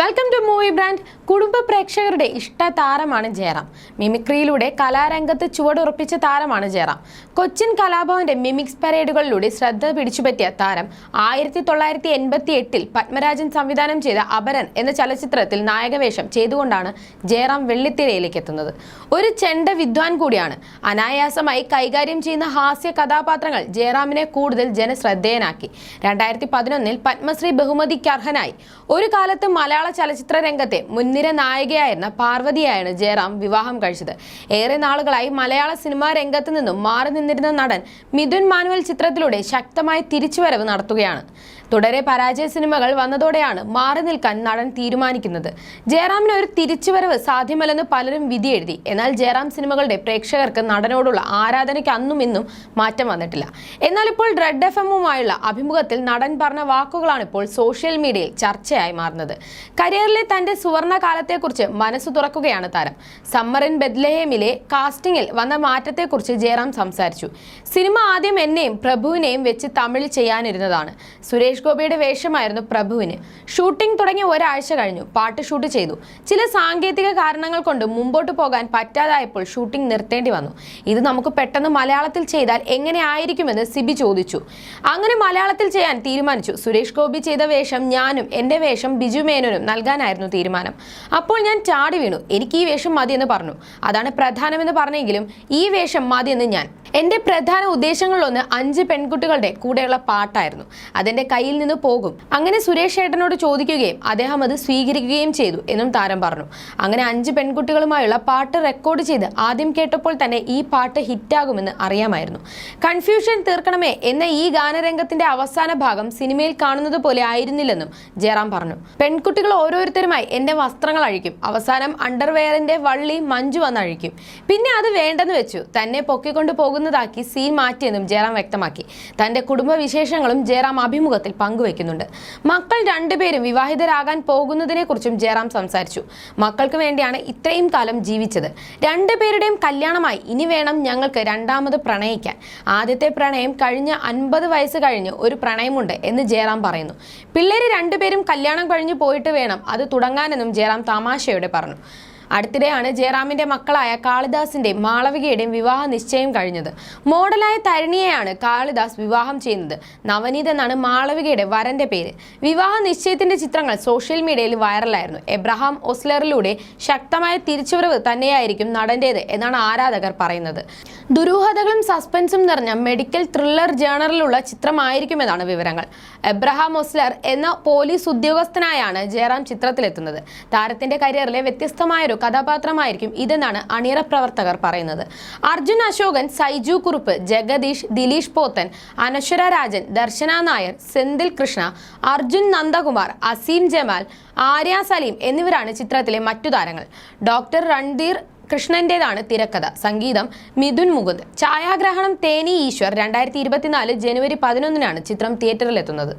Welcome to movie brand കുടുംബ പ്രേക്ഷകരുടെ ഇഷ്ട താരമാണ് ജയറാം. മിമിക്രിയിലൂടെ കലാരംഗത്ത് ചുവടുറപ്പിച്ച താരമാണ് ജയറാം. കൊച്ചിൻ കലാഭവന്റെ മിമിക്സ് പരേഡുകളിലൂടെ ശ്രദ്ധ പിടിച്ചുപറ്റിയ താരം ആയിരത്തി തൊള്ളായിരത്തി എൺപത്തി എട്ടിൽ പത്മരാജൻ സംവിധാനം ചെയ്ത അപരൻ എന്ന ചലച്ചിത്രത്തിൽ നായകവേഷം ചെയ്തുകൊണ്ടാണ് ജയറാം വെള്ളിത്തിരയിലേക്ക് എത്തുന്നത്. ഒരു ചെണ്ട വിദ്വാൻ കൂടിയാണ്. അനായാസമായി കൈകാര്യം ചെയ്യുന്ന ഹാസ്യ കഥാപാത്രങ്ങൾ ജയറാമിനെ കൂടുതൽ ജനശ്രദ്ധേയനാക്കി. രണ്ടായിരത്തി പതിനൊന്നിൽ പത്മശ്രീ ബഹുമതിക്ക് അർഹനായി ഒരു കാലത്ത് മലയാള ചലച്ചിത്ര രംഗത്തെ മുൻനിര നായികയായിരുന്ന പാർവതിയായാണ് ജയറാം വിവാഹം കഴിച്ചത്. ഏറെ നാളുകളായി മലയാള സിനിമാ രംഗത്ത് നിന്നും മാറി നിന്നിരുന്ന നടൻ മിഥുൻ മാനുവൽ ചിത്രത്തിലൂടെ ശക്തമായ തിരിച്ചുവരവ് നടത്തുകയാണ്. തുടരെ പരാജയ സിനിമകൾ വന്നതോടെയാണ് മാറി നിൽക്കാൻ നടൻ തീരുമാനിക്കുന്നത്. ജയറാമിന് ഒരു തിരിച്ചുവരവ് സാധ്യമല്ലെന്ന് പലരും വിധിയെഴുതി. എന്നാൽ ജയറാം സിനിമകളുടെ പ്രേക്ഷകർക്ക് നടനോടുള്ള ആരാധനയ്ക്ക് അന്നും ഇന്നും മാറ്റം വന്നിട്ടില്ല. എന്നാൽ ഇപ്പോൾ റെഡ് എഫ് എമ്മുമായുള്ള അഭിമുഖത്തിൽ നടൻ പറഞ്ഞ വാക്കുകളാണ് ഇപ്പോൾ സോഷ്യൽ മീഡിയയിൽ ചർച്ചയായി മാറുന്നത്. കരിയറിലെ തന്റെ സുവർണ കാലത്തെക്കുറിച്ച് മനസ്സ് തുറക്കുകയാണ് താരം. സമ്മർ ഇൻ ബെദ്ലഹേമിലെ കാസ്റ്റിംഗിൽ വന്ന മാറ്റത്തെക്കുറിച്ച് ജയറാം സംസാരിച്ചു. സിനിമ ആദ്യം എന്നെയും പ്രഭുവിനെയും വെച്ച് തമിഴിൽ ചെയ്യാനിരുന്നതാണ്. സുരേഷ് ഗോപിയുടെ വേഷമായിരുന്നു പ്രഭുവിന്. ഷൂട്ടിംഗ് തുടങ്ങി ഒരാഴ്ച കഴിഞ്ഞു. പാട്ട് ഷൂട്ട് ചെയ്തു. ചില സാങ്കേതിക കാരണങ്ങൾ കൊണ്ട് മുമ്പോട്ട് പോകാൻ പറ്റാതായപ്പോൾ ഷൂട്ടിംഗ് നിർത്തേണ്ടി വന്നു. ഇത് നമുക്ക് പെട്ടെന്ന് മലയാളത്തിൽ ചെയ്താൽ എങ്ങനെ ആയിരിക്കുമെന്ന് സിബി ചോദിച്ചു. അങ്ങനെ മലയാളത്തിൽ ചെയ്യാൻ തീരുമാനിച്ചു. സുരേഷ് ഗോപി ചെയ്ത വേഷം ഞാനും എന്റെ വേഷം ബിജു മേനോനും നൽകാനായിരുന്നു തീരുമാനം. അപ്പോൾ ഞാൻ ചാടി വീണു. എനിക്ക് ഈ വേഷം മതിയെന്ന് പറഞ്ഞു. അതാണ് പ്രധാനമെന്ന് പറഞ്ഞെങ്കിലും ഈ വേഷം മതിയെന്ന് ഞാൻ. എന്റെ പ്രധാന ഉദ്ദേശങ്ങളിലൊന്ന് അഞ്ച് പെൺകുട്ടികളുടെ കൂടെയുള്ള പാട്ടായിരുന്നു. അതെന്റെ കയ്യിൽ നിന്ന് പോകും. അങ്ങനെ സുരേഷ് ഏട്ടനോട് ചോദിക്കുകയും അദ്ദേഹം അത് സ്വീകരിക്കുകയും ചെയ്തു എന്നും താരം പറഞ്ഞു. അങ്ങനെ അഞ്ച് പെൺകുട്ടികളുമായുള്ള പാട്ട് റെക്കോർഡ് ചെയ്ത് ആദ്യം കേട്ടപ്പോൾ തന്നെ ഈ പാട്ട് ഹിറ്റാകുമെന്ന് അറിയാമായിരുന്നു. കൺഫ്യൂഷൻ തീർക്കണമേ എന്ന ഈ ഗാനരംഗത്തിന്റെ അവസാന ഭാഗം സിനിമയിൽ കാണുന്നത് പോലെ ആയിരുന്നില്ലെന്നും ജയറാം പറഞ്ഞു. പെൺകുട്ടികൾ ഓരോരുത്തരുമായി എന്റെ വസ്ത്രങ്ങൾ അഴിക്കും. അവസാനം അണ്ടർവെയറിന്റെ വള്ളി മഞ്ജു വന്ന് അഴിക്കും. പിന്നെ അത് വേണ്ടെന്ന് വെച്ചു. തന്നെ പൊക്കിക്കൊണ്ട് പോകുന്നതാക്കി സീൻ മാറ്റിയെന്നും ജയറാം വ്യക്തമാക്കി. തന്റെ കുടുംബ വിശേഷങ്ങളും ജയറാം അഭിമുഖത്തിൽ പങ്കുവെക്കുന്നുണ്ട്. മക്കൾ രണ്ടുപേരും വിവാഹിതരാകാൻ പോകുന്നതിനെക്കുറിച്ചും ജയറാം സംസാരിച്ചു. മക്കൾക്ക് വേണ്ടിയാണ് ഇത്രയും കാലം ജീവിച്ചത്. രണ്ടുപേരുടെയും കല്യാണമായി ഇനി വേണം ഞങ്ങൾക്ക് രണ്ടാമത് പ്രണയിക്കാൻ. ആദ്യത്തെ പ്രണയം കഴിഞ്ഞ അൻപത് വയസ്സ് കഴിഞ്ഞ് ഒരു പ്രണയമുണ്ട് എന്ന് ജയറാം പറയുന്നു. പിള്ളേര് രണ്ടുപേരും കല്യാണം കഴിഞ്ഞ് പോയിട്ട് വേണം അത് തുടങ്ങാനെന്നും ജയറാം തമാശയോടെ പറഞ്ഞു. അടുത്തിടെയാണ് ജയറാമിന്റെ മക്കളായ കാളിദാസിന്റെയും മാളവികയുടെയും വിവാഹ നിശ്ചയം കഴിഞ്ഞത്. മോഡലായ തരണിയെയാണ് കാളിദാസ് വിവാഹം ചെയ്യുന്നത്. നവനീത് എന്നാണ് മാളവികയുടെ വരന്റെ പേര്. വിവാഹ നിശ്ചയത്തിന്റെ ചിത്രങ്ങൾ സോഷ്യൽ മീഡിയയിൽ വൈറലായിരുന്നു. എബ്രഹാം ഒസ്ലറിലൂടെ ശക്തമായ തിരിച്ചുവരവ് തന്നെയായിരിക്കും നടന്റേത് എന്നാണ് ആരാധകർ പറയുന്നത്. ദുരൂഹതകളും സസ്പെൻസും നിറഞ്ഞ മെഡിക്കൽ ത്രില്ലർ ജേണറിലുള്ള ചിത്രമായിരിക്കുമെന്നാണ് വിവരങ്ങൾ. എബ്രഹാം ഒസ്ലർ എന്ന പോലീസ് ഉദ്യോഗസ്ഥനായാണ് ജയറാം ചിത്രത്തിലെത്തുന്നത്. താരത്തിന്റെ കരിയറിലെ വ്യത്യസ്തമായ ഒരു കഥാപാത്രമായിരിക്കും ഇതെന്നാണ് അണിയറ പ്രവർത്തകർ പറയുന്നത്. അർജുൻ അശോകൻ സൈജു കുറുപ്പ് ജഗദീഷ് ദിലീഷ് പോത്തൻ അനശ്വര രാജൻ ദർശന നായർ സെന്തിൽ കൃഷ്ണ അർജുൻ നന്ദകുമാർ അസീം ജമാൽ ആര്യ സലീം എന്നിവരാണ് ചിത്രത്തിലെ മറ്റു താരങ്ങൾ. ഡോക്ടർ രൺധീർ കൃഷ്ണന്റേതാണ് തിരക്കഥ. സംഗീതം മിഥുൻ മുകുന്ദ്. ഛായാഗ്രഹണം തേനി ഈശ്വർ രണ്ടായിരത്തി ഇരുപത്തിനാല് ജനുവരി പതിനൊന്നിനാണ് ചിത്രം തിയേറ്ററിലെത്തുന്നത്.